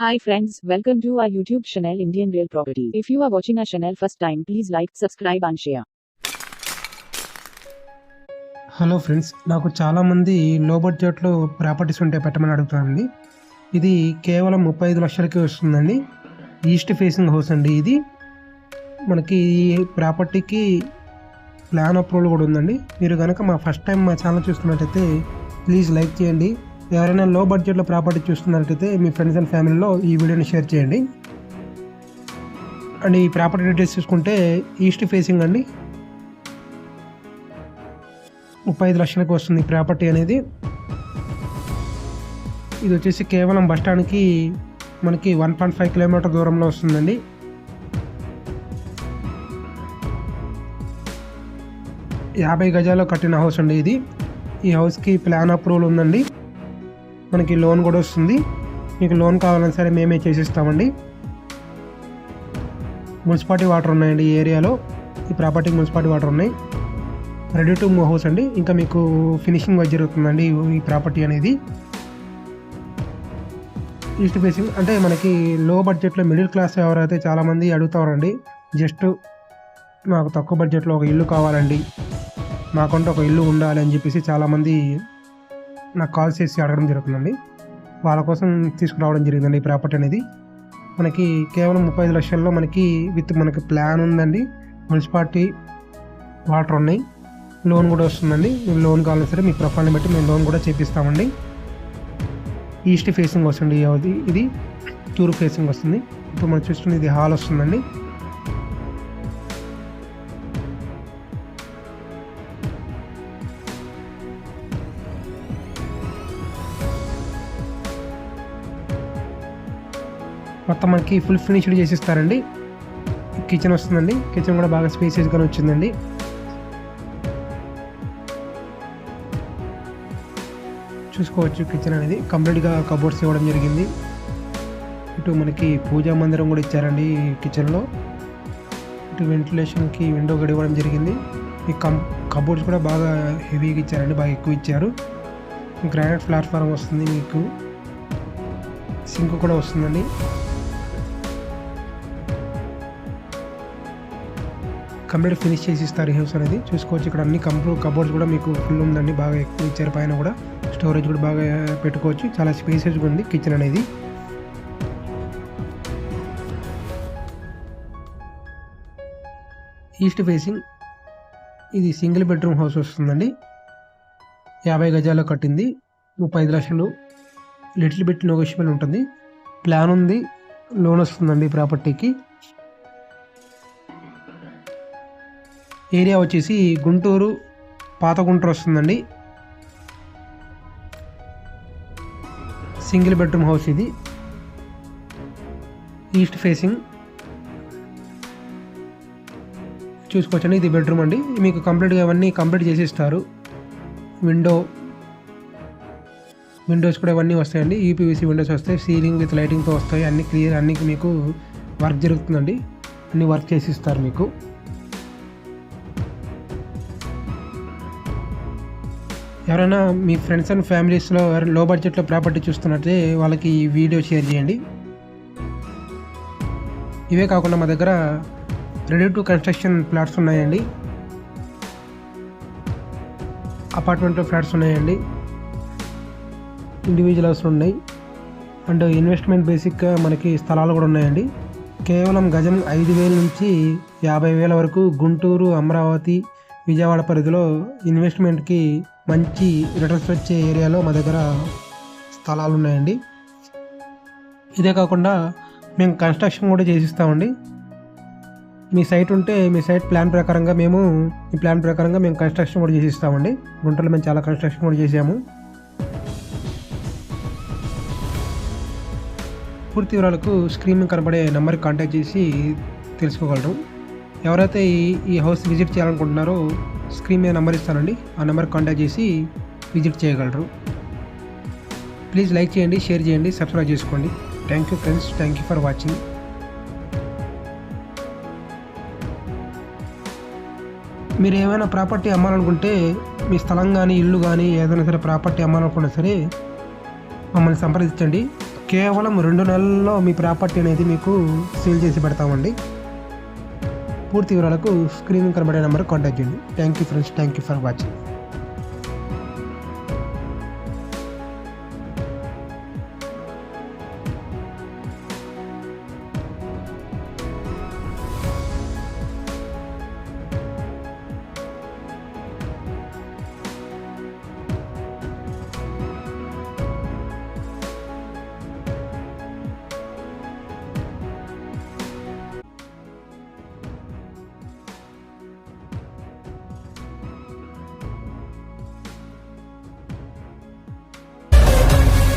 Hi friends, welcome to our YouTube channel Indian Real Property. If you are watching our channel first time, please like, subscribe and share. Hello friends నాకు చాలామంది లో బడ్జెట్లో properties ఉంటే పెట్టమని అడుగుతానండి ఇది కేవలం ముప్పై ఐదు లక్షలకి వస్తుందండి. ఈస్ట్ ఫేసింగ్ హౌస్ అండి ఇది. మనకి ఈ ప్రాపర్టీకి ప్లాన్ అప్రూవల్ కూడా ఉందండి. మీరు కనుక మా ఫస్ట్ టైం మా ఛానల్ చూస్తున్నట్టయితే ప్లీజ్ లైక్ చేయండి. ఎవరైనా లో బడ్జెట్లో ప్రాపర్టీ చూస్తున్నట్టయితే మీ ఫ్రెండ్స్ అండ్ ఫ్యామిలీలో ఈ వీడియోని షేర్ చేయండి. అండ్ ఈ ప్రాపర్టీ డీటెయిల్స్ చూసుకుంటే ఈస్ట్ ఫేసింగ్ అండి. ముప్పై ఐదు లక్షలకు వస్తుంది ప్రాపర్టీ అనేది. ఇది వచ్చేసి కేవలం బస్ స్టాండ్కి మనకి వన్ పాయింట్ ఫైవ్ కిలోమీటర్ దూరంలో వస్తుందండి. యాభై గజాల్లో కట్టిన హౌస్ అండి ఇది. ఈ హౌస్కి ప్లాన్ అప్రూవల్ ఉందండి. మనకి లోన్ కూడా వస్తుంది. మీకు లోన్ కావాలన్నా సరే మేమే చేసిస్తామండి. మున్సిపాలిటీ వాటర్ ఉన్నాయండి ఈ ఏరియాలో. ఈ ప్రాపర్టీ మున్సిపాలిటీ వాటర్ ఉన్నాయి. రెడీ టు మూవ్ హౌస్ అండి. ఇంకా మీకు ఫినిషింగ్ వర్క్ జరుగుతుందండి ఈ- ప్రాపర్టీ అనేది. ఈస్ట్ ఫేసింగ్ అంటే మనకి లో బడ్జెట్లో మిడిల్ క్లాస్ ఎవరైతే చాలామంది అడుగుతారండి జస్ట్ మాకు తక్కువ బడ్జెట్లో ఒక ఇల్లు కావాలండి. మాకంటూ ఒక ఇల్లు ఉండాలి అని చెప్పేసి చాలామంది నాకు కాల్ చేసి అడగడం జరుగుతుందండి. వాళ్ళ కోసం తీసుకురావడం జరిగిందండి ఈ ప్రాపర్టీ అనేది. మనకి కేవలం ముప్పై ఐదు లక్షల్లో మనకి విత్ మనకి ప్లాన్ ఉందండి. మున్సిపాలిటీ వాటర్ ఉన్నాయి. లోన్ కూడా వస్తుందండి. మీరు లోన్ కావాలన్నా సరే మీ ప్రొఫైల్ని బట్టి మేము లోన్ కూడా చేపిస్తామండి. ఈస్ట్ ఫేసింగ్ వస్తుంది ఇది ఇది తూర్పు ఫేసింగ్ వస్తుంది. ఇప్పుడు మనం చూస్తుంది ఇది హాల్ వస్తుందండి. మొత్తం మనకి ఫుల్ ఫినిష్డ్ చేసిస్తారండి. కిచెన్ వస్తుందండి. కిచెన్ కూడా బాగా స్పేసియస్గానే వచ్చిందండి. చూసుకోవచ్చు కిచెన్ అనేది. కంప్లీట్గా కబోర్డ్స్ ఇవ్వడం జరిగింది. ఇటు మనకి పూజా మందిరం కూడా ఇచ్చారండి కిచెన్లో ఇటు వెంటిలేషన్కి విండో కూడా ఇవ్వడం జరిగింది. ఈ కం కబోర్డ్స్ కూడా బాగా హెవీగా ఇచ్చారండి. బాగా ఎక్కువ ఇచ్చారు. గ్రానైట్ ప్లాట్ఫామ్ వస్తుంది మీకు. సింక్ కూడా వస్తుందండి. కంప్లీట్ ఫినిష్ చేసి ఇస్తారు హౌస్ అనేది. చూసుకోవచ్చు ఇక్కడ అన్ని కంప్రూ కబోర్డ్స్ కూడా మీకు ఫుల్ ఉందండి బాగా ఎక్కువ ఇచ్చారు పైన కూడా. స్టోరేజ్ కూడా బాగా పెట్టుకోవచ్చు. చాలా స్పేసెస్గా ఉంది కిచెన్ అనేది. East facing. ఇది సింగిల్ బెడ్రూమ్ హౌస్ వస్తుందండి. యాభై గజాల్లో కట్టింది. ముప్పై ఐదు లక్షలు. లిటిల్ బిట్ నెగోషియబుల్ ఉంటుంది. ప్లాన్ ఉంది. లోన్ వస్తుందండి ప్రాపర్టీకి. ఏరియా వచ్చేసి గుంటూరు పాత గుంటూరు వస్తుందండి. సింగిల్ బెడ్రూమ్ హౌస్ ఇది. East facing. చూసుకోవచ్చండి ఇది బెడ్రూమ్ అండి. మీకు కంప్లీట్గా అవన్నీ కంప్లీట్ చేసి ఇస్తారు విండో విండోస్ కూడా ఇవన్నీ వస్తాయండి. యూపీవీసీ విండోస్ వస్తాయి సీలింగ్ విత్ లైటింగ్తో వస్తాయి. అన్ని క్లియర్ అన్ని మీకు వర్క్ జరుగుతుందండి. అన్ని వర్క్ చేసి ఇస్తారు మీకు. ఎవరైనా మీ ఫ్రెండ్స్ అండ్ ఫ్యామిలీస్లో లో బడ్జెట్లో ప్రాపర్టీ చూస్తున్నట్టే వాళ్ళకి ఈ వీడియో షేర్ చేయండి. ఇవే కాకుండా మా దగ్గర రెడీ టు కన్స్ట్రక్షన్ ప్లాట్స్ ఉన్నాయండి. అపార్ట్మెంట్లో ఫ్లాట్స్ ఉన్నాయండి. ఇండివిజువల్ హౌస్ ఉన్నాయి. అండ్ ఇన్వెస్ట్మెంట్ బేసిక్గా మనకి స్థలాలు కూడా ఉన్నాయండి. కేవలం గజం ఐదు వేల నుంచి యాభై వేల వరకు గుంటూరు అమరావతి విజయవాడ పరిధిలో ఇన్వెస్ట్మెంట్కి మంచి రిటర్న్స్ వచ్చే ఏరియాలో మా దగ్గర స్థలాలు ఉన్నాయండి ఇదే కాకుండా మేము కన్స్ట్రక్షన్ కూడా చేసిస్తామండి. మీ సైట్ ఉంటే మీ సైట్ ప్లాన్ ప్రకారంగా మేము ఈ ప్లాన్ ప్రకారంగా మేము కన్స్ట్రక్షన్ కూడా చేసిస్తామండి. గుంటలో మేము చాలా కన్స్ట్రక్షన్ కూడా చేసాము పూర్తి వివరాలకు స్క్రీన్ కనబడే నెంబర్కి కాంటాక్ట్ చేసి తెలుసుకోగలరు. ఎవరైతే ఈ ఈ హౌస్ విజిట్ చేయాలనుకుంటున్నారో స్క్రీన్ మీద నెంబర్ ఇస్తానండి. ఆ నెంబర్ కాంటాక్ట్ చేసి విజిట్ చేయగలరు. ప్లీజ్ లైక్ చేయండి షేర్ చేయండి సబ్స్క్రైబ్ చేసుకోండి. Thank you friends thank you for watching మీరు ఏమైనా ప్రాపర్టీ అమ్మాలనుకుంటే మీ స్థలం కానీ ఇల్లు కానీ ఏదైనా సరే ప్రాపర్టీ అమ్మాలనుకున్నా సరే మమ్మల్ని సంప్రదించండి. కేవలం రెండు నెలల్లో మీ ప్రాపర్టీ అనేది మీకు సేల్ చేసి పెడతామండి. పూర్తి వివరాలకు స్క్రీన్ కనబడే నెంబర్ కాంటాక్ట్ చేయండి. Thank you friends thank you for watching